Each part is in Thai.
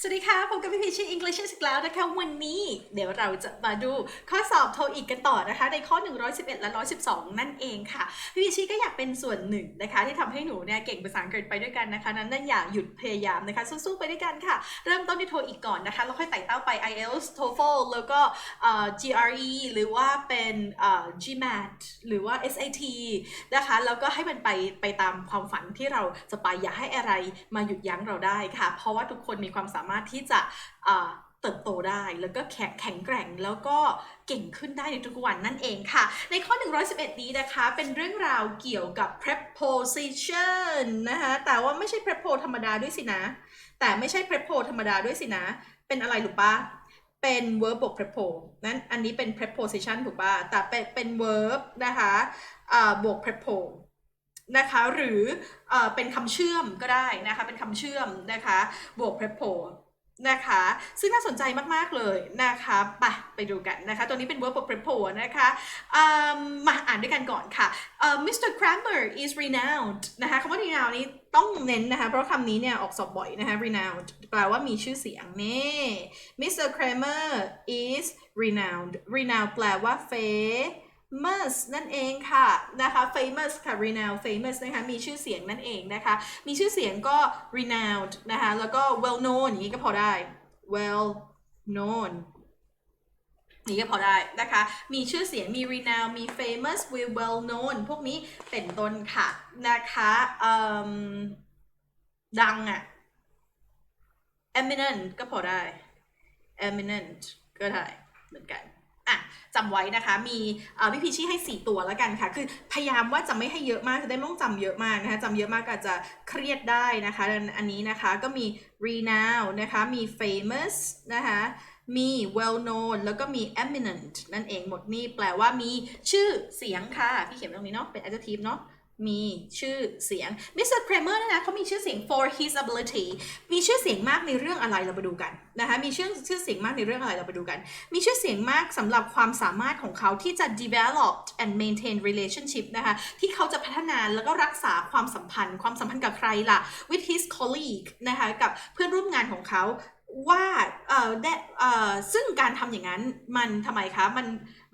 สวัสดีค่ะพบกับพี่พีชี English อีกแล้วนะคะ วันนี้เดี๋ยวเราจะมาดูข้อสอบโทอีกกันต่อนะคะ ในข้อ 111 และ 112 นั่นเองค่ะ พี่พีชีก็อยากเป็นส่วนหนึ่งนะคะ ที่ทำให้หนูเนี่ยเก่งภาษาอังกฤษไปด้วยกันนะคะ นั้นนั่นอย่าหยุดพยายามนะคะ สู้ๆไปด้วยกันค่ะ เริ่มต้นที่โทอีกก่อนนะคะ แล้วค่อยไต่เต้าไป IELTS TOEFL แล้วก็ GRE หรือว่าเป็น GMAT หรือว่า SAT นะคะ แล้วก็ให้มันไปไปตามความฝันที่เราจะไปอย่าให้อะไรมาหยุดยั้งเราได้ค่ะ เพราะว่าทุกคนมีความสามารถามารถที่จะเติบโตได้แล้วก็แข็งแข็งแกร่งแล้วก็เก่งขึ้นได้ในทุกวันนั่นเองค่ะ ในข้อ 111 นี้นะคะ เป็นเรื่องราวเกี่ยวกับ preposition นะคะแต่ว่าไม่ใช่ prepo ธรรมดาด้วยสินะ แต่ไม่ใช่ prepo ธรรมดาด้วยสินะ เป็นอะไรหรือปะเป็น verb บวก prepo นั้นอันนี้เป็น preposition ถูกปะแต่เป็นเป็น verb นะคะบวก prepo นะคะหรือเออเป็นคำเชื่อมก็ได้นะคะเป็นคำเชื่อมนะคะบวก prepo นะคะ ซึ่งน่าสนใจมาก ๆ เลยนะคะไปไปดูกันนะคะ ตัวนี้เป็น verb บวก prepo นะคะมาอ่านด้วยกันก่อนค่ะ Mr. Kramer is renowned นะคะคำว่า renowned นี้ต้องเน้นนะคะ เพราะคำนี้เนี่ยออกสอบบ่อยนะคะ renowned แปลว่ามีชื่อเสียงนี่ Mr. Kramer is renowned renowned แปลว่า famous famous นั่นเองค่ะนะคะ famous ค่ะ renowned famous นะคะ มีชื่อเสียงนั่นเองนะคะ มีชื่อเสียงก็ renowned นะคะ แล้วก็ well known อย่างนี้ก็พอได้ well known นี่ก็พอได้นะคะ มีชื่อเสียง มี renowned มี famous มี well known พวกนี้เป็นต้นค่ะนะคะดังอะ eminent ก็พอได้ eminent ก็ได้เหมือนกัน อะจำไว้นะคะ มีพี่พีชี่ให้ 4 ตัวแล้วกันค่ะ คือพยายามว่าจะไม่ให้เยอะมาก จะได้ไม่ต้องจำเยอะมากนะคะจำเยอะมากก็อาจจะเครียดได้นะคะดังนั้นอันนี้นะคะก็มี renowned นะคะ มี famous นะคะมี well known แล้วก็มี eminent นั่นเองหมดนี่แปลว่ามีชื่อเสียงค่ะ พี่เขียนตรงนี้เนาะ เป็น adjective เนาะ มีชื่อเสียง Mr. Kramer เนี่ยนะเขามีชื่อเสียง for his ability มีชื่อเสียงมากในเรื่องอะไรเราไปดูกันนะคะ มีชื่อชื่อเสียงมากในเรื่องอะไรเราไปดูกัน มีชื่อเสียงมากสำหรับความสามารถของเขาที่จะ develop and maintain relationship นะคะ ที่เขาจะพัฒนาแล้วก็รักษาความสัมพันธ์ ความสัมพันธ์กับใครล่ะ with his colleague นะคะ กับเพื่อนร่วมงานของเขา ว่าเอ่อเอ่อซึ่งการทำอย่างนั้นมันทำไมคะ มัน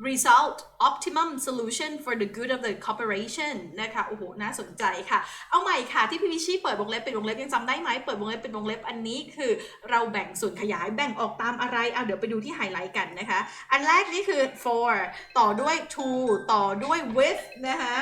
result optimum solution for the good of the corporation นะคะ โอ้โห น่าสนใจค่ะ เอาใหม่ค่ะ ที่พี่วิชี่เปิดวงเล็บเป็นวงเล็บยังจำได้ไหม เปิดวงเล็บเป็นวงเล็บอันนี้คือเราแบ่งส่วนขยายแบ่งออกตามอะไร เอาเดี๋ยวไปดูที่ไฮไลท์กันนะคะ อันแรกนี่คือ for ต่อด้วย to ต่อด้วย with นะคะ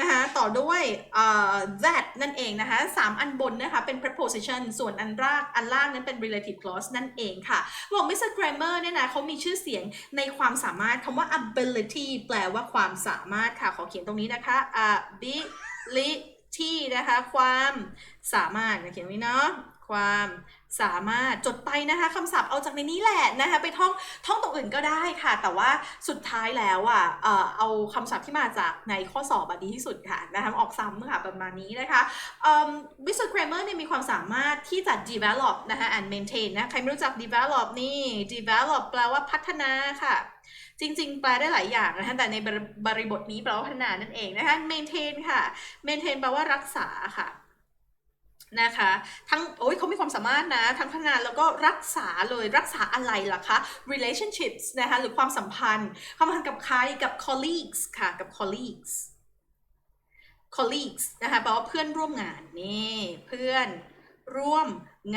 นะคะต่อด้วยเอ่อ that นั่นเองนะคะสามอันบนนะคะเป็น preposition ส่วนอันรากอันล่างนั้นเป็น relative clause นั่นเองค่ะบอก Mr. Kramer เนี่ยนะเขามีชื่อเสียงในความสามารถคำว่า ability แปลว่าความสามารถค่ะ ขอเขียนตรงนี้นะคะ ability นะคะ ความสามารถเขียนตรงนี้เนาะความ สามารถจดไปนะคะคำศัพท์เอาจากในนี้แหละนะคะไปท่องท่องตรงอื่นก็ได้ค่ะ แต่ว่าสุดท้ายแล้วอะเอาคำศัพท์ที่มาจากในข้อสอบดีที่สุดค่ะนะคะออกซ้ำค่ะประมาณนี้นะคะเอ่อ Mr. Kramer เนี่ยมีความสามารถที่จะ develop นะคะ and maintain นะใครไม่รู้จัก develop นี่ develop แปลว่าพัฒนาค่ะจริงๆ แปลได้หลายอย่างนะคะแต่ในบริบริบทนี้แปลว่าพัฒนานั่นเองนะคะ maintain ค่ะ maintain แปลว่ารักษาค่ะ นะคะทั้งโอ้ยเขามีความสามารถนะ ทั้งพัฒนาแล้วก็รักษาเลยรักษาอะไรล่ะคะ relationships นะคะหรือความสัมพันธ์ ความสัมพันธ์กับใครกับ colleagues ค่ะ กับ colleagues colleagues นะคะแปลว่าเพื่อนร่วมงานนี่เพื่อนร่วม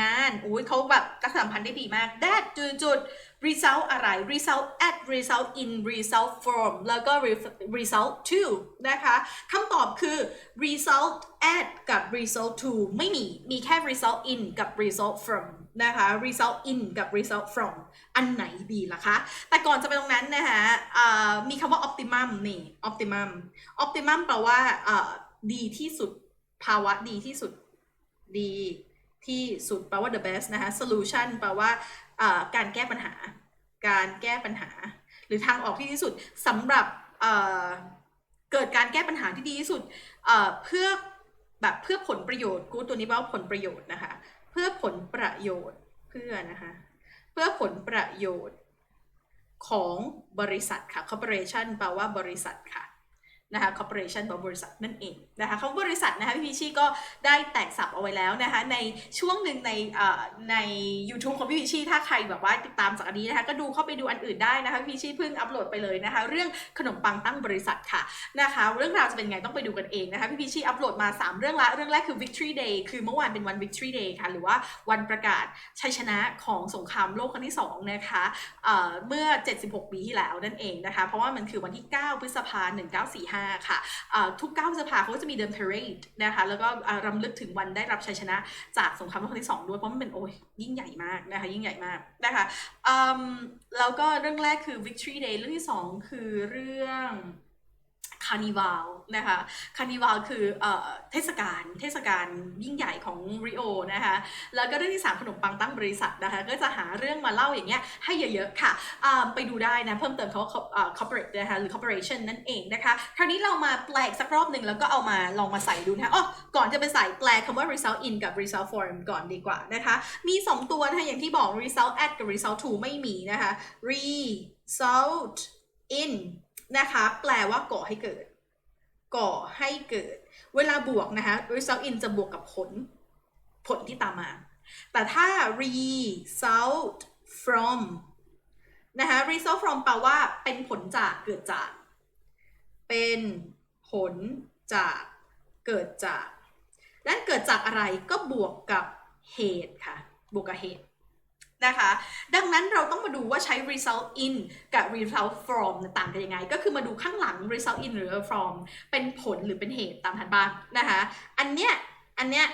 งานอุ้ยเขาแบบรักษาสัมพันธ์ได้ดีมาก that จุดจุด result อะไร result at result in result from แล้วก็ result to นะคะคำตอบคือ result at กับ result to ไม่มี มีแค่ result in กับ result from นะคะ result in กับ result from อันไหนดีล่ะคะ แต่ก่อนจะไปตรงนั้นนะคะมีคำว่า optimum นี่ optimum optimum แปลว่าดีที่สุด ภาวะดีที่สุด ดีที่สุดแปลว่า the best นะคะ solution แปลว่า การแก้ปัญหา การแก้ปัญหา หรือทางออกที่ดีที่สุดสำหรับเกิดการแก้ปัญหาที่ดีที่สุดเอ่อเพื่อแบบเพื่อผลประโยชน์กูตัวนี้แปลว่าผลประโยชน์นะคะ เพื่อผลประโยชน์เพื่อนะคะเพื่อผลประโยชน์ของบริษัทค่ะ corporation แปลว่าบริษัทค่ะ นะคะ corporation หรือบริษัทนั่นเองนะคะคำว่าบริษัทนะคะพี่พิชชี่ก็ได้แตกสับเอาไว้แล้วนะคะในช่วงหนึ่งในใน u t u b e ของพี่พิชชี่ถ้าใครแบบว่าติดตามจากอันนี้นะคะก็ดูเข้าไปดูอันอื่นได้นะคะพี่พิชชี่เพิ่งอัปโหลดไปเลยนะคะเรื่องขนมปังตั้งบริษัทค่ะนะคะเรื่องราวจะเป็นไงต้องไปดูกันเองนะคะพี่พิชชี่อัปโหลดมา 3 เรื่องละเรื่องแรกคือ victory day คือเมื่อวานเป็นวัน victory day ค่ะหรือว่าวันประกาศชัยชนะของสงครามโลกครั้งที่สองนะคะเอ่อเมื่อ 76 ปีที่แล้วนั่นเองนะคะเพราะว่ามันคือวันที่ 9 พฤษภาคม1945ค่ะเอ่อทุก9พฤษภาเขาก็จะมีเดินเพรดนะคะแล้วก็รำลึกถึงวันได้รับชัยชนะจากสงครามโลกครั้งที่ 2 ด้วยเพราะมันเป็นโอ้ยยิ่งใหญ่มากนะคะยิ่งใหญ่มากนะคะแล้วก็เรื่องแรกคือ victory day เรื่องที่ 2 คือเรื่อง คาร์นิวัลนะคะคาร์นิวัลคือเออเทศกาลเทศกาลยิ่งใหญ่ของริโอนะคะแล้วก็เรื่องที่ 3 ขนมปังตั้งบริษัทนะคะก็จะหาเรื่องมาเล่าอย่างเงี้ยให้เยอะๆค่ะไปดูได้นะเพิ่มเติมเขาว่า co- อ่า corporate นะคะหรือ corporation นั่นเองนะคะคราวนี้เรามาแปลกสักรอบหนึ่งแล้วก็เอามาลองมาใส่ดูนะคะอ๋อก่อนจะไปใส่แปลคำว่า result in กับ result form ก่อนดีกว่านะคะมี 2 ตัวนะคะอย่างที่บอก result at กับ result to ไม่มีนะคะ result in นะคะ แปลว่าก่อให้เกิด ก่อให้เกิด เวลาบวกนะคะ result in จะบวกกับผล ผลที่ตามมา แต่ถ้า result from นะคะ result from แปลว่าเป็นผลจากเกิดจาก เป็นผลจากเกิดจาก นั่นเกิดจากอะไรก็บวกกับเหตุค่ะ บวกกับเหตุ นะคะ ดังนั้นเราต้องมาดูว่าใช้ result in กับ result from ต่างกันยังไง ก็คือมาดูข้างหลัง result in หรือ from เป็นผลหรือเป็นเหตุตามทันบ้างนะคะ อันเนี้ย อันเนี้ย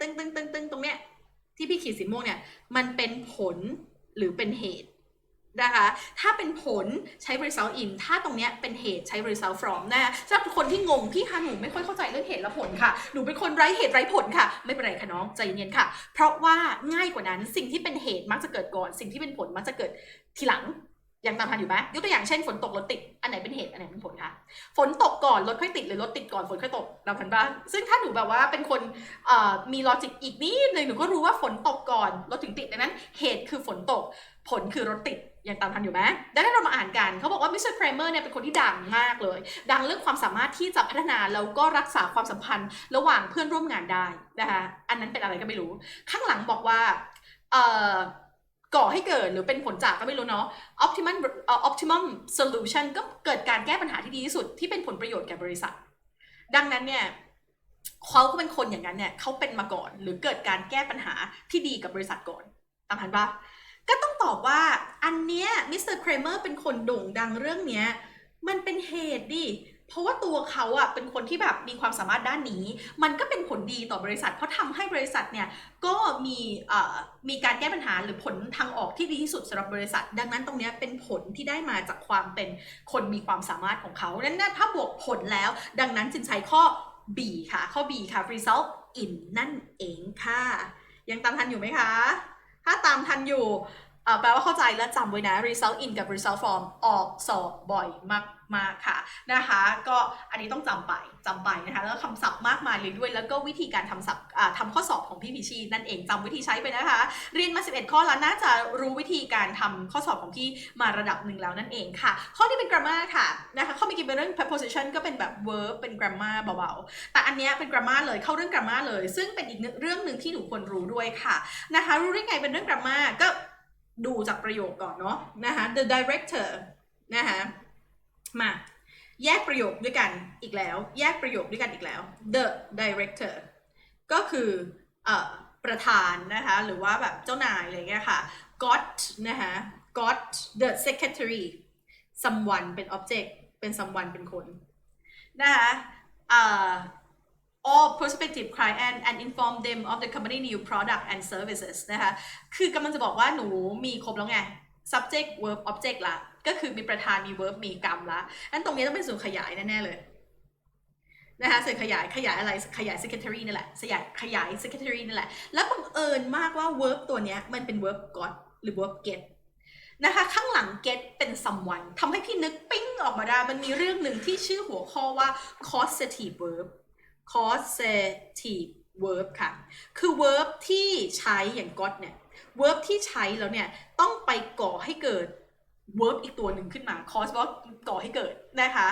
ตึงตึงตึงตึงตรงเนี้ย ที่พี่ขีดสีม่วงเนี่ย มันเป็นผลหรือเป็นเหตุ นะคะ ถ้าเป็นผลใช้ result in ถ้าตรงเนี้ยเป็นเหตุใช้ result from นะคะสำหรับคนที่งงพี่คะหนูไม่ค่อยเข้าใจเรื่องเหตุและผลค่ะ หนูเป็นคนไร้เหตุไร้ผลค่ะ ไม่เป็นไรค่ะน้องใจเย็นๆค่ะ เพราะว่าง่ายกว่านั้นสิ่งที่เป็นเหตุมักจะเกิดก่อน สิ่งที่เป็นผลมักจะเกิดทีหลังยังตามทันอยู่ไหมยกตัวอย่างเช่นฝนตกรถติด อันไหนเป็นเหตุ อันไหนเป็นผลคะ ฝนตกก่อนรถค่อยติดหรือรถติดก่อนฝนค่อยตก เราทันบ้าซึ่งถ้าหนูแบบว่าเป็นคนมีลอจิกอีกนิดนึงหนูก็รู้ว่าฝนตกก่อนรถถึงติดดังนั้น เหตุคือฝนตก ผลคือรถติด ยังตามทันอยู่ไหมดังนั้นเรามาอ่านกันเขาบอกว่ามิสเตอร์เครเมอร์เนี่ยเป็นคนที่ดังมากเลย ดังเรื่องความสามารถที่จะพัฒนาแล้วก็รักษาความสัมพันธ์ ระหว่างเพื่อนร่วมงานได้นะคะอันนั้นเป็นอะไรก็ไม่รู้ ข้างหลังบอกว่าเอ่อก่อให้เกิดหรือเป็นผลจากก็ไม่รู้เนาะ optimum เอ่อ optimum solution ก็เกิดการแก้ปัญหาที่ดีที่สุดที่เป็นผลประโยชน์แก่บริษัท ดังนั้นเนี่ยเขาก็เป็นคนอย่างนั้นเนี่ยเขาเป็นมาก่อน หรือเกิดการแก้ปัญหาที่ดีกับบริษัทก่อนตามทันปะ ก็ต้องตอบว่าอันเนี้ยมิสเตอร์เครเมอร์เป็นคนโด่งดังเรื่องเนี้ยมันเป็นเหตุดิเพราะว่าตัวเขาอะเป็นคนที่แบบมีความสามารถด้านนี้ มันก็เป็นผลดีต่อบริษัท เพราะทำให้บริษัทเนี่ยก็มีเอ่อมีการแก้ปัญหาหรือผลทางออกที่ดีที่สุดสำหรับบริษัท ดังนั้นตรงเนี้ยเป็นผลที่ได้มาจากความเป็นคนมีความสามารถของเขาดังนั้นถ้าบวกผลแล้ว ดังนั้นจึงใช้ข้อ B ค่ะ ข้อ B ค่ะ result in นั่นเองค่ะ ยังตามทันอยู่ไหมคะ ถ้าตามทันอยู่ แปลว่าเข้าใจและจำไว้นะ result in กับ result from ออกสอบบ่อยมากมากๆค่ะนะคะ ก็อันนี้ต้องจำไปจำไปนะคะแล้วคำศัพท์มากมายเลยด้วย แล้วก็วิธีการทำศัพท์อ่าทำข้อสอบของพี่พิชีนั่นเองจำวิธีใช้ไปนะคะ เรียนมา 11 ข้อแล้วน่าจะรู้วิธีการทำข้อสอบของพี่มาระดับหนึ่งแล้วนั่นเองค่ะ ข้อที่เป็น grammar ค่ะนะคะข้อเมื่อกี้เป็นเรื่อง preposition ก็เป็นแบบ verb เป็น grammar เบาๆ แต่อันนี้เป็น grammar เลยเข้าเรื่อง grammar เลย ซึ่งเป็นอีกเรื่องหนึ่งที่หนูควรรู้ด้วยค่ะนะคะรู้ได้ไงเป็นเรื่อง grammar ก็ ดูจากประโยคก่อนเนาะนะคะ the director นะคะมาแยกประโยคด้วยกันอีกแล้ว แยกประโยคด้วยกันอีกแล้ว the director ก็คือเอ่อประธานนะคะ หรือว่าแบบเจ้านายอะไรเงี้ยค่ะ got นะคะ got the secretary someone เป็น object เป็น someone เป็นคนนะคะเอ่อ all prospective client and inform them of the company new product and services นะคะ คือกำลังจะบอกว่าหนูมีครบแล้วไง subject verb object ละ ก็คือมีประธานมี verb มีกรรมละนั้นตรงนี้ต้องเป็นส่วนขยายแน่ ๆ เลยนะคะส่วนขยายขยายอะไรขยาย secretary นี่แหละขยายขยาย secretary นี่แหละ แล้วบังเอิญมากว่า verb ตัวนี้มันเป็น verb got หรือ verb get นะคะข้างหลัง get เป็น someone ทำให้พี่นึกปิ้งออกมาได้ มันมีเรื่องหนึ่งที่ชื่อหัวข้อว่า causative verb causative verb ค่ะ คือ verb ที่ใช้อย่าง got เนี่ย verb ที่ใช้แล้วเนี่ย ต้องไปก่อให้เกิด verb อีกตัวหนึ่งขึ้นมา cause ว่าก่อให้เกิดนะคะ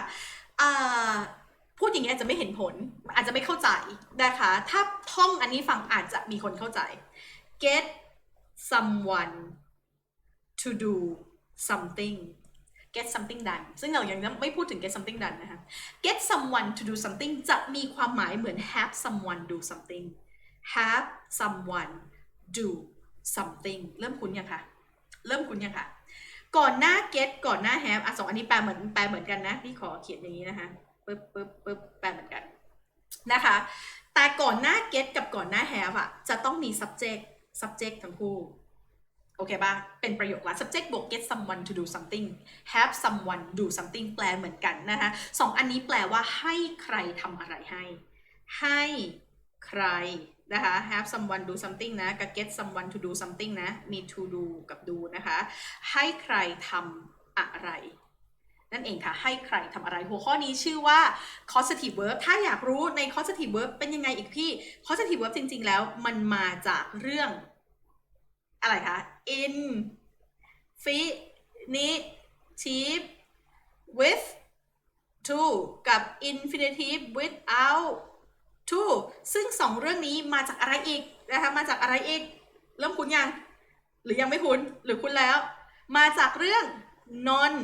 พูดอย่างนี้อาจจะไม่เห็นผล อาจจะไม่เข้าใจนะคะ ถ้าท่องอันนี้ฟังอาจจะมีคนเข้าใจ get someone to do something get something done ซึ่งเรายังไม่พูดถึง get something done นะคะ get someone to do something จะมีความหมายเหมือน have someone do something have someone do something เริ่มคุ้นยังคะ เริ่มคุ้นยังคะ ก่อนหน้า get ก่อนหน้า have อะสองอันนี้แปลเหมือนแปลเหมือนกันนะ พี่ขอเขียนอย่างนี้นะคะปึ๊บปึ๊บปึ๊บแปลเหมือนกันนะคะ แต่ก่อนหน้า get กับก่อนหน้า have อะ จะต้องมี subject subject ทั้งคู่ โอเคป่ะเป็นประโยคละ subject บวก get someone to do something have someone do something แปลเหมือนกันนะคะสองอันนี้แปลว่าให้ใครทำอะไรให้ ให้ใครนะคะ have someone do something นะ กับ get someone to do something นะ มี to do กับ do นะคะ ให้ใครทำอะไร นั่นเองค่ะ ให้ใครทำอะไร หัวข้อนี้ชื่อว่า causative verb ถ้าอยากรู้ใน causative verb เป็นยังไงอีกพี่ causative verb จริง ๆ แล้วมันมาจากเรื่อง อะไรคะ infinitive with to กับ infinitive without to ซึ่งสองเรื่องนี้มาจากอะไรอีกนะคะมาจากอะไรอีก เริ่มคุ้นยัง หรือยังไม่คุ้นหรือคุ้นแล้ว มาจากเรื่อง non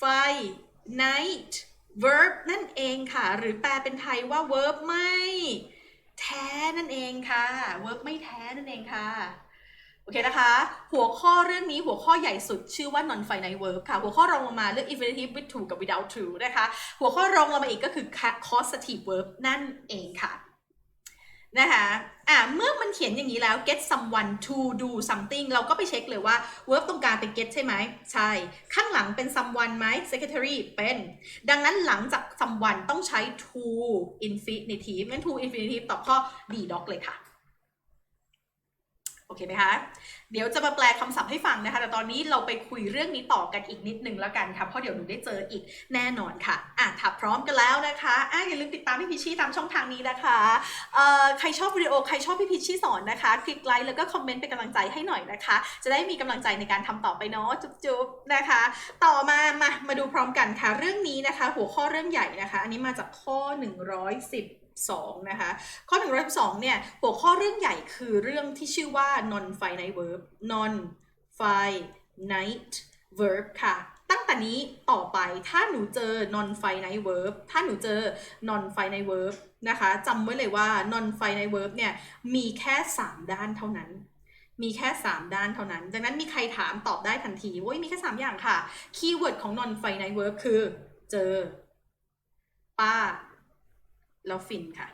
finite verb นั่นเองค่ะ หรือแปลเป็นไทยว่า verb ไม่ แท้นั่นเองค่ะ verb ไม่แท้นั่นเองค่ะ โอเคนะคะ หัวข้อเรื่องนี้หัวข้อใหญ่สุดชื่อว่า non finite verb ค่ะ หัวข้อรองลงมาเรื่อง infinitive with to กับ without to นะคะ หัวข้อรองลงมาอีกก็คือ causative verb นั่นเองค่ะนะคะอะเมื่อมันเขียนอย่างนี้แล้ว get someone to do something เราก็ไปเช็คเลยว่า verb ตรงกลางเป็น get ใช่ไหม ใช่ ข้างหลังเป็น someone ไหม secretary เป็น ดังนั้นหลังจาก someone ต้องใช้ to infinitive งั้น to infinitive ตอบข้อ D doc เลยค่ะ โอเคไหมคะเดี๋ยวจะมาแปลคำศัพท์ให้ฟังนะคะ แต่ตอนนี้เราไปคุยเรื่องนี้ต่อกันอีกนิดนึงแล้วกันค่ะ เพราะเดี๋ยวหนูได้เจออีกแน่นอนค่ะ อะถ้าพร้อมกันแล้วนะคะอะอย่าลืมติดตามพี่พิชชี่ตามช่องทางนี้นะคะเอ่อใครชอบวิดีโอใครชอบพี่พิชชี่สอนนะคะ คลิกไลค์แล้วก็คอมเมนต์เป็นกำลังใจให้หน่อยนะคะ จะได้มีกำลังใจในการทำต่อไปเนาะ จุ๊บๆนะคะ ต่อมามามาดูพร้อมกันค่ะ เรื่องนี้นะคะ หัวข้อเรื่องใหญ่นะคะ อันนี้มาจากข้อ 110 2นะคะข้อ112เนี่ยหัวข้อเรื่องใหญ่คือเรื่องที่ชื่อว่า non finite verb non finite verb ค่ะ ตั้งแต่นี้ต่อไปถ้าหนูเจอ non finite verb ถ้าหนูเจอ non finite verb นะคะจำไว้เลยว่า non finite verb เนี่ยมีแค่ 3 ด้านเท่านั้นมีแค่ 3 ด้านเท่านั้น ดังนั้นมีใครถามตอบได้ทันทีว่ามีแค่ 3 อย่างค่ะ คีย์เวิร์ดของ non finite verb คือ เจอ ป้า แล้วฟินค่ะ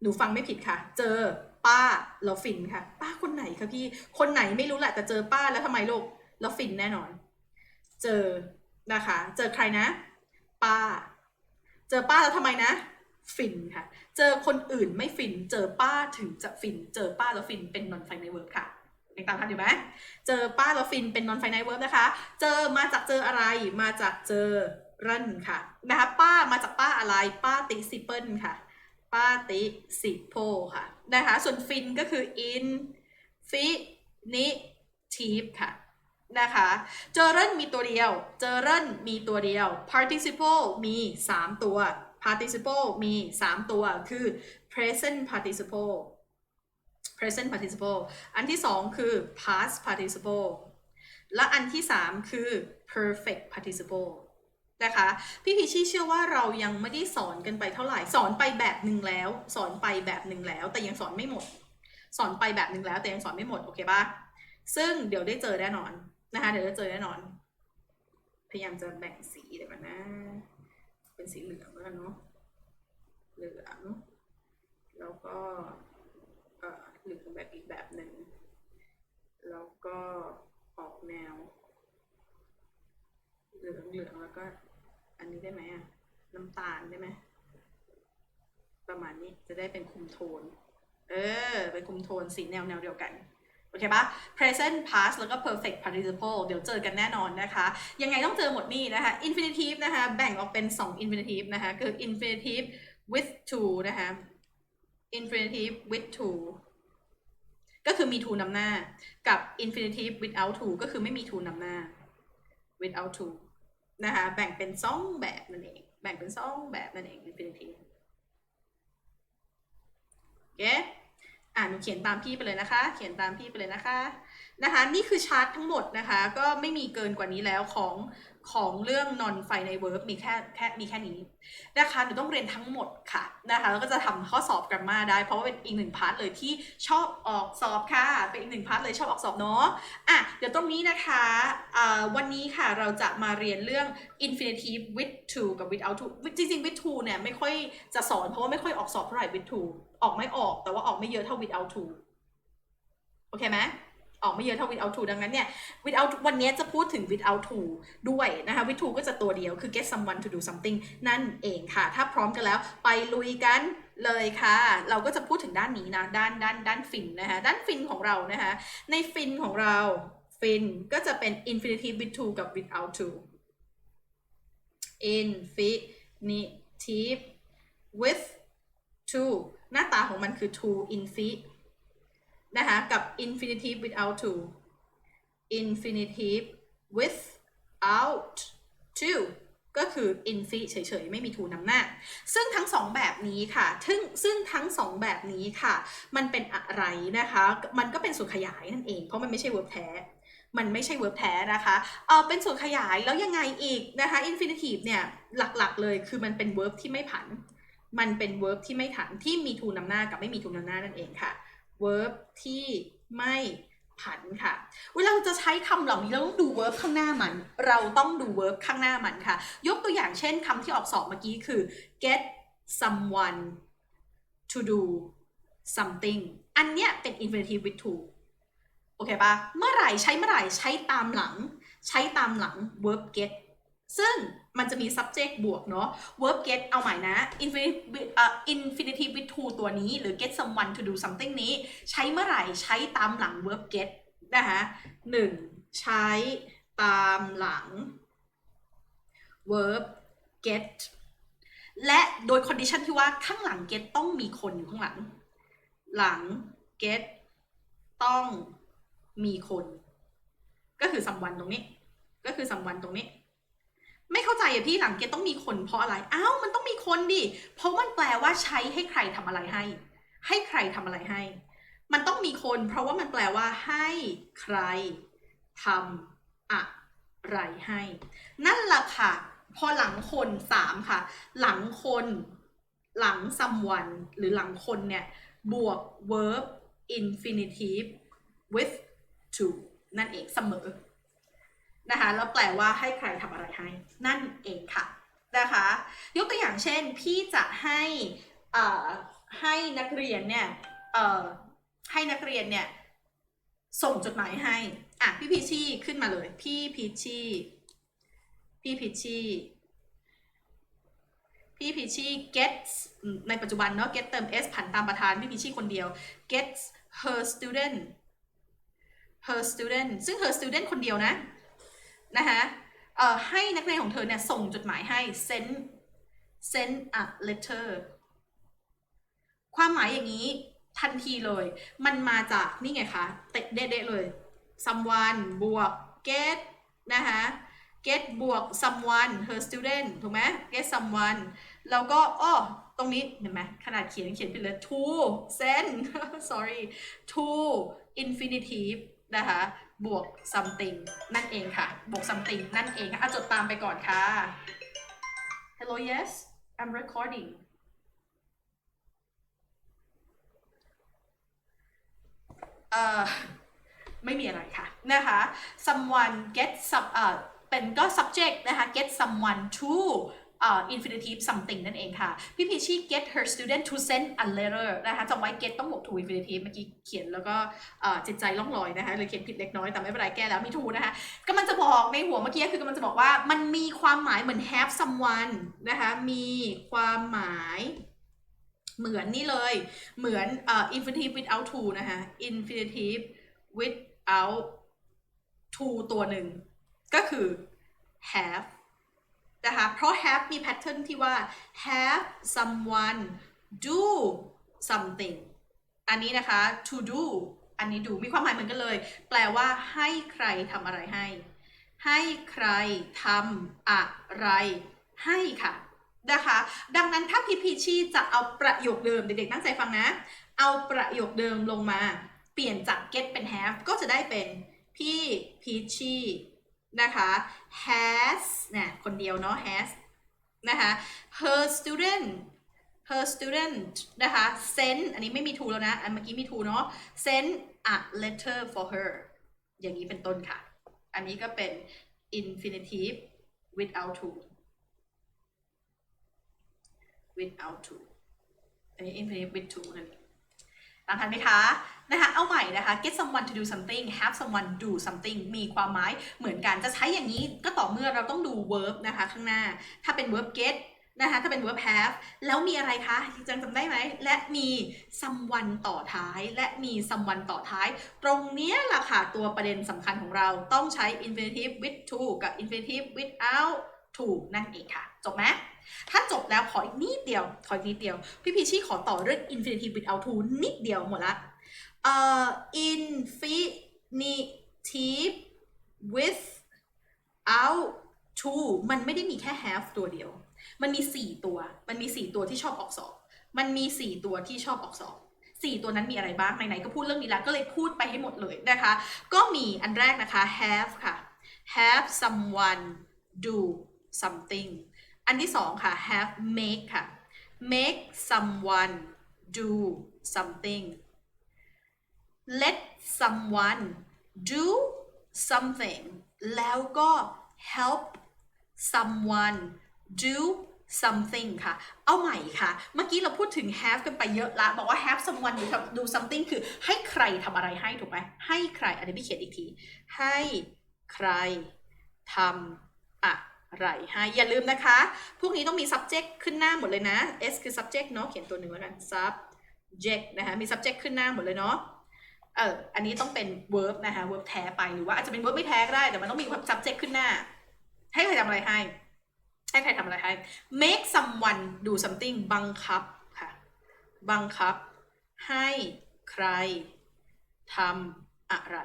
หนูฟังไม่ผิดค่ะ เจอ ป้าแล้วฟินค่ะ ป้าคนไหนคะพี่ คนไหนไม่รู้แหละแต่เจอป้าแล้วทำไมลูกแล้วฟินแน่นอน เจอนะคะ เจอใครนะ ป้า เจอป้าแล้วทำไมนะ ฟินค่ะ เจอคนอื่นไม่ฟิน เจอป้าถึงจะฟิน เจอป้าแล้วฟินเป็น non finite verb ค่ะยังตามทันอยู่ไหมเจอป้าแล้วฟินเป็น non finite verb นะคะ เจอมาจากเจออะไร มาจากเจอรันค่ะนะคะป้ามาจากป้าอะไร ป้าติซิเปิลค่ะ ป้าติสิโพค่ะ นะคะ ส่วนฟินก็คือ in finitive ค่ะนะคะเจอเรนมีตัวเดียวเจอเรนมีตัวเดียว participle มี 3 ตัว participle มี 3 ตัวคือ present participle present participle อันที่ 2 คือ past participle และอันที่ 3 คือ perfect participle นะคะพี่พิชี่เชื่อว่าเรายังไม่ได้สอนกันไปเท่าไหร่ สอนไปแบบหนึ่งแล้ว สอนไปแบบหนึ่งแล้ว แต่ยังสอนไม่หมด สอนไปแบบหนึ่งแล้ว แต่ยังสอนไม่หมดโอเคปะซึ่งเดี๋ยวได้เจอแน่นอนนะคะเดี๋ยวได้เจอแน่นอน พยายามจะแบ่งสีเดี๋ยวนนะเป็นสีเหลืองแล้วกันเนาะเหลืองแล้วก็เอ่อเหลืองแบบอีกแบบหนึ่งแล้วก็ออกแนวเหลืองเหลืองแล้วก็ อันนี้ได้ไหมอะน้ำตาลได้ไหมประมาณนี้จะได้เป็นคุมโทน เออ เป็นคุมโทนสีแนวแนวเดียวกัน โอเคปะ present past แล้วก็ perfect participle เดี๋ยวเจอกันแน่นอนนะคะ ยังไงต้องเจอหมดนี่นะคะ infinitive นะคะ แบ่งออกเป็น 2 infinitive นะคะ คือ infinitive with to นะคะ infinitive with to ก็คือมี to นำหน้า กับ infinitive without to ก็คือไม่มี to นำหน้า without to นะคะแบ่งเป็นสองแบบนั่นเอง แบ่งเป็นสองแบบนั่นเอง infinitive โอเคอ่าหนูเขียนตามพี่ไปเลยนะคะ เขียนตามพี่ไปเลยนะคะ นะคะ นี่คือชาร์ตทั้งหมดนะคะ ก็ไม่มีเกินกว่านี้แล้วของ ของเรื่อง non finite verb มีแค่แค่มีแค่นี้นะคะหนูต้องเรียนทั้งหมดค่ะนะคะแล้วก็จะทำข้อสอบ grammar ได้ เพราะว่าเป็นอีกหนึ่งพาร์ทเลยที่ชอบออกสอบค่ะ เป็นอีกหนึ่งพาร์ทเลยชอบออกสอบเนาะอะเดี๋ยวตรงนี้นะคะอ่าวันนี้ค่ะเราจะมาเรียนเรื่อง infinitive with to กับ without to จริงๆ with to เนี่ยไม่ค่อยจะสอนเพราะว่าไม่ค่อยออกสอบเท่าไหร่ with to ออกไม่ออกแต่ว่าออกไม่เยอะเท่า without to โอเคไหม ออกไม่เยอะเท่า without to ดังนั้นเนี่ย without วันนี้จะพูดถึง without to ด้วยนะคะ with to ก็จะตัวเดียวคือ get someone to do something นั่นเองค่ะ ถ้าพร้อมกันแล้วไปลุยกันเลยค่ะ เราก็จะพูดถึงด้านนี้นะด้านด้านด้านฟินนะคะด้านฟินของเรานะคะในฟินของเราฟินก็จะเป็น infinitive with to กับ without to infinitive with to หน้าตาของมันคือ to in fit นะคะกับ infinitive without to infinitive without to ก็คือ infi เฉยๆ ไม่มี to นำหน้า ซึ่งทั้งสองแบบนี้ค่ะซึ่งซึ่งทั้งสองแบบนี้ค่ะ มันเป็นอะไรนะคะ มันก็เป็นส่วนขยายนั่นเอง เพราะมันไม่ใช่ verb แท้มันไม่ใช่ verb แท้นะคะเออเป็นส่วนขยายแล้วยังไงอีกนะคะ infinitive เนี่ยหลักๆเลยคือมันเป็น verb ที่ไม่ผัน มันเป็น verb ที่ไม่ผันที่มี to นำหน้ากับไม่มี to นำหน้านั่นเองค่ะ verb ที่ไม่ผันค่ะ เวลาจะใช้คำเหล่านี้เราต้องดู verb ข้างหน้ามัน เราต้องดู verb ข้างหน้ามันค่ะ ยกตัวอย่างเช่นคำที่ออกสอบเมื่อกี้คือ get someone to do something อันเนี้ยเป็น infinitive with to โอเคปะเมื่อไหร่ใช้เมื่อไหร่ใช้ตามหลัง ใช้ตามหลัง verb get ซึ่ง มันจะมี subject บวกเนาะ verb get เอาใหม่นะ infinitive เอ่อ infinitive with to ตัวนี้ หรือ get someone to do something นี้ ใช้เมื่อไหร่ใช้ตามหลัง verb get นะคะหนึ่งใช้ตามหลัง verb get และโดย condition ที่ว่าข้างหลัง get ต้องมีคนอยู่ข้างหลัง หลัง get ต้องมีคน ก็คือ someone ตรงนี้ ก็คือ someone ตรงนี้ ไม่เข้าใจอะพี่หลัง get ต้องมีคนเพราะอะไรอ้าวมันต้องมีคนดิเพราะมันแปลว่าใช้ให้ใครทำอะไรให้ ให้ใครทำอะไรให้ มันต้องมีคน เพราะว่ามันแปลว่าให้ใครทำอะไรให้ นั่นแหละค่ะ พอหลังคนสามค่ะ หลังคน หลัง someone หรือหลังคนเนี่ย บวก verb infinitive with to นั่นเองเสมอ นะคะแล้วแปลว่าให้ใครทำอะไรให้นั่นเองค่ะนะคะ ยกตัวอย่างเช่น พี่จะให้ให้นักเรียนเนี่ยให้นักเรียนเนี่ยส่งจดหมายให้อะพี่พีชี่ขึ้นมาเลย พี่พีชี่พี่พีชี่พี่พีชี่ gets ในปัจจุบันเนาะ get เติม s ผันตามประธานพี่พีชี่คนเดียว gets her student her student ซึ่ง her student คนเดียวนะ นะคะเอ่อให้นักเรียนของเธอเนี่ยส่งจดหมายให้ send send a letter ความหมายอย่างนี้ทันทีเลย มันมาจากนี่ไงคะเตะเด๊ะๆเลย someone บวก get นะคะ get บวก someone her student ถูกไหม get someone แล้วก็อ้อตรงนี้เห็นไหมขนาดเขียนเขียนผิดเลย to send sorry to infinitive นะคะ บวก something นั่นเองค่ะ บวก something นั่นเองค่ะอะจดตามไปก่อนค่ะ hello yes I'm recording เอ่อไม่มีอะไรค่ะนะคะ someone get some เอ่อเป็นก็ subject นะคะ get someone to infinitive something นั่นเองค่ะ พี่พีชี่ get her student to send a letter นะคะจำไว้ get ต้องบวก to infinitive เมื่อกี้เขียนแล้วก็จิตใจล่องลอยนะคะเลยเขียนผิดเล็กน้อย แต่ไม่เป็นไรแก้แล้วมี to นะคะกำลังจะบอกในหัวเมื่อกี้คือกำลังจะบอกว่ามันมีความหมายเหมือน have someone นะคะมีความหมายเหมือนนี่เลย เหมือนเอ่อ infinitive without to นะคะ infinitive without to ตัวหนึ่ง ก็คือ have นะคะเพราะ have มี pattern ที่ว่า have someone do something อันนี้นะคะ to do อันนี้ดูมีความหมายเหมือนกันเลย แปลว่าให้ใครทำอะไรให้ ให้ใครทำอะไรให้ค่ะนะคะ ดังนั้นถ้าพี่พีชีจะเอาประโยคเดิมเด็กๆตั้งใจฟังนะ เอาประโยคเดิมลงมา เปลี่ยนจาก get เป็น have ก็จะได้เป็นพี่พีชี นะคะ has เนี่ยคนเดียวเนาะ has นะคะ her student her student นะคะ send อันนี้ไม่มี to แล้วนะ อันเมื่อกี้มี to เนาะ send a letter for her อย่างนี้เป็นต้นค่ะ อันนี้ก็เป็น infinitive without to without to อันนี้ infinitive with to นั่นเอง ตามทันไหมคะนะคะเอาใหม่นะคะ get someone to do something have someone do something มีความหมายเหมือนกันจะใช้อย่างนี้ก็ต่อเมื่อเราต้องดู verb นะคะข้างหน้า ถ้าเป็น verb get นะคะถ้าเป็น verb have แล้วมีอะไรคะจังจำได้ไหม และมี someone ต่อท้าย และมี someone ต่อท้าย ตรงเนี้ยแหละค่ะ ตัวประเด็นสำคัญของเราต้องใช้ infinitive with to กับ infinitive without to นั่นเองค่ะ จบไหมถ้าจบแล้วขออีกนิดเดียว ขออีกนิดเดียว พี่พีชี่ขอต่อเรื่อง infinitive without to นิดเดียวหมดละเอ่อ infinitive without to มันไม่ได้มีแค่ have ตัวเดียว มันมี 4 ตัว มันมี 4 ตัวที่ชอบออกสอบ มันมี 4 ตัวที่ชอบออกสอบ4 ตัวนั้นมีอะไรบ้าง ไหนๆก็พูดเรื่องนี้แล้ว ก็เลยพูดไปให้หมดเลยนะคะ ก็มีอันแรกนะคะ have ค่ะ have someone do something อันที่สองค่ะ have make ค่ะ make someone do something let someone do something แล้วก็ help someone do something ค่ะ เอาใหม่ค่ะ เมื่อกี้เราพูดถึง have กันไปเยอะละ บอกว่า have someone do do something คือให้ใครทำอะไรให้ถูกไหม ให้ใคร อันนี้พี่เขียนอีกที ให้ใครทำอะ ไรให้อย่าลืมนะคะ พวกนี้ต้องมี subject ขึ้นหน้าหมดเลยนะ S คือ subject เนาะเขียนตัวหนึ่งแล้วกัน subject นะคะมี subject ขึ้นหน้าหมดเลยเนาะเอออันนี้ต้องเป็น verb นะคะ verb แท้ไปหรือว่าอาจจะเป็น verb ไม่แท้ก็ได้แต่มันต้องมี subject ขึ้นหน้า ให้ใครทำอะไรให้ ให้ใครทำอะไรให้ make someone do something บังคับค่ะ บังคับ ให้ใครทำอะไร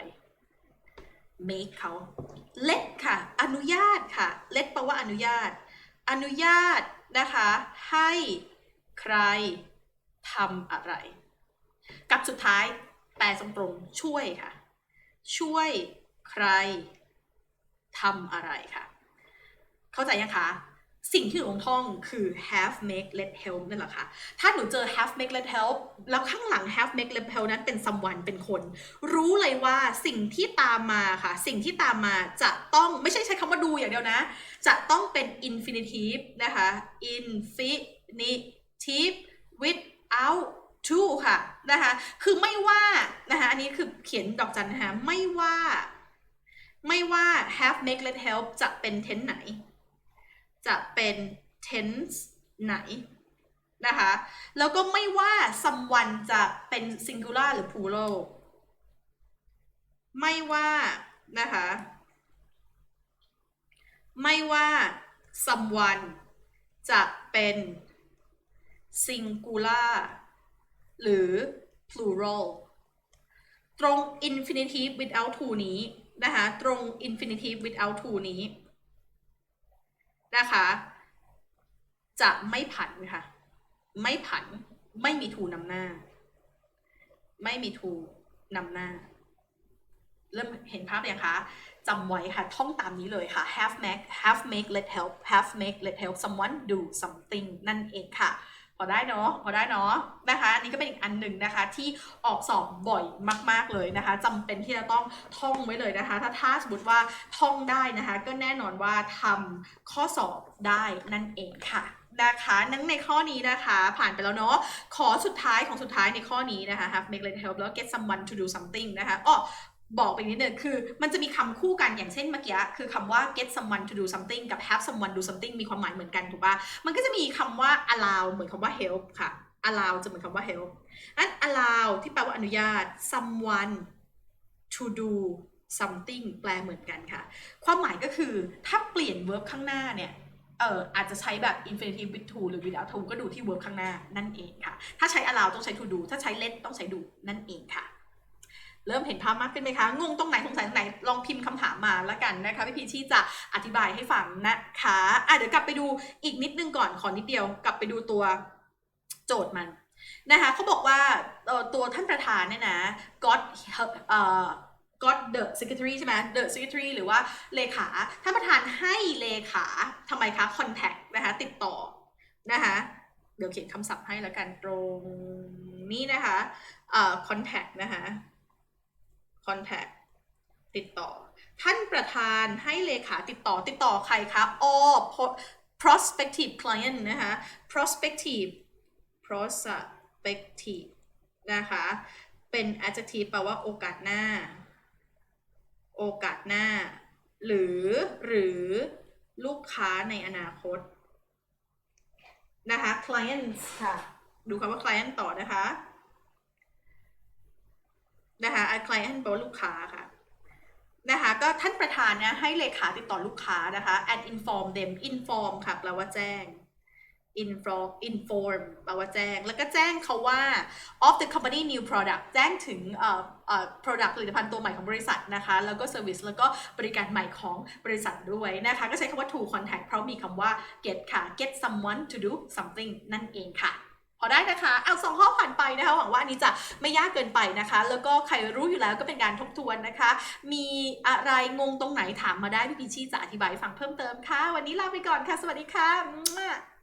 make เขา let ค่ะ อนุญาตค่ะ let แปลว่าอนุญาต อนุญาตนะคะ ให้ใครทำอะไร กับสุดท้ายแปลตรงๆช่วยค่ะ ช่วยใครทำอะไรค่ะ เข้าใจยังคะ สิ่งที่หนูต้องท่องคือ have make let help นั่นแหละค่ะ ถ้าหนูเจอ have make let help แล้วข้างหลัง have make let help นั้นเป็น someone เป็นคน รู้เลยว่าสิ่งที่ตามมาค่ะ สิ่งที่ตามมาจะต้องไม่ใช่ใช้คำว่าดูอย่างเดียวนะ จะต้องเป็น infinitive นะคะ infinitive without to ค่ะนะคะ คือไม่ว่านะคะ อันนี้คือเขียนดอกจันนะคะ ไม่ว่า ไม่ว่า have make let help จะเป็น tense ไหน เป็น tense ไหนนะคะ แล้วก็ไม่ว่า someone จะเป็น singular หรือ plural ไม่ว่านะคะ ไม่ว่า someone จะเป็น singular หรือ plural ตรง infinitive without to นี้นะคะ ตรง infinitive without to นี้ นะคะ จะไม่ผันค่ะ ไม่ผัน ไม่มีทูนำหน้า ไม่มีทูนำหน้า เริ่มเห็นภาพยังคะจำไว้ค่ะ ท่องตามนี้เลยค่ะ have make have make let help have make let help someone do something นั่นเองค่ะ พอได้เนาะพอได้เนาะนะคะอันนี้ก็เป็นอีกอันหนึ่งนะคะ ที่ออกสอบบ่อยมาก ๆเลยนะคะจำเป็นที่จะต้องท่องไว้เลยนะคะ ถ้าถ้าสมมติว่าท่องได้นะคะ ก็แน่นอนว่าทำข้อสอบได้นั่นเองค่ะนะคะนั่งในข้อนี้นะคะ ผ่านไปแล้วเนาะขอสุดท้ายของสุดท้ายในข้อนี้นะคะ have make let help แล้ว get someone to do something นะคะอ้อ บอกไปนิดนึงคือมันจะมีคำคู่กันอย่างเช่นเมื่อกี้คือคำว่า get someone to do something กับ have someone do something มีความหมายเหมือนกันถูกปะมันก็จะมีคำว่า allow เหมือนคำว่า help ค่ะ allow จะเหมือนคำว่า help อัน allow ที่แปลว่าอนุญาต someone to do something แปลเหมือนกันค่ะ ความหมายก็คือถ้าเปลี่ยน verb ข้างหน้าเนี่ยเอออาจจะใช้แบบ infinitive with to หรือ without to ก็ดูที่ verb ข้างหน้านั่นเองค่ะ ถ้าใช้ allow ต้องใช้ to do ถ้าใช้ let ต้องใช้ do นั่นเองค่ะ เริ่มเห็นภาพมากขึ้นไหมคะ งงตรงไหนสงสัยตรงไหน ลองพิมพ์คำถามมาแล้วกันนะคะ พี่พีชี่จะอธิบายให้ฟังนะคะอะเดี๋ยวกลับไปดูอีกนิดนึงก่อน ขอนิดเดียว กลับไปดูตัวโจทย์มันนะคะเขาบอกว่าตัวท่านประธานเนี่ยนะ got เอ่อ got the secretary ใช่ไหม the secretary หรือว่าเลขา ท่านประธานให้เลขาทำไมคะ contact นะคะติดต่อนะคะเดี๋ยวเขียนคำศัพท์ให้แล้วกันตรงนี้นะคะเอ่อ contact นะคะ contact ติดต่อ ท่านประธานให้เลขาติดต่อติดต่อใครคะอ๋อ pro- prospective client นะคะ prospective prospective นะคะ เป็น adjective แปลว่าโอกาสหน้า โอกาสหน้า หรือหรือลูกค้าในอนาคต นะคะ clients ค่ะ ดูคำว่า client ต่อนะคะ นะคะ client แปลว่าลูกค้าค่ะนะคะก็ท่านประธานเนี่ยให้เลขาติดต่อลูกค้านะคะ and inform them inform ค่ะแปลว่าแจ้ง inform inform แปลว่าแจ้ง แล้วก็แจ้งเขาว่า of the company new product แจ้งถึงเอ่อเอ่อ product ผลิตภัณฑ์ตัวใหม่ของบริษัทนะคะ แล้วก็ service แล้วก็บริการใหม่ของบริษัทด้วยนะคะ ก็ใช้คำว่า to contact เพราะมีคำว่า get ค่ะ get someone to do something นั่นเองค่ะ พอได้นะคะเอาสองข้อผ่านไปนะคะหวังว่าอันนี้จะไม่ยากเกินไปนะคะ แล้วก็ใครรู้อยู่แล้วก็เป็นการทบทวนนะคะ มีอะไรงงตรงไหนถามมาได้พี่พีชี่จะอธิบายฟังเพิ่มเติมค่ะ วันนี้ลาไปก่อนค่ะ สวัสดีค่ะ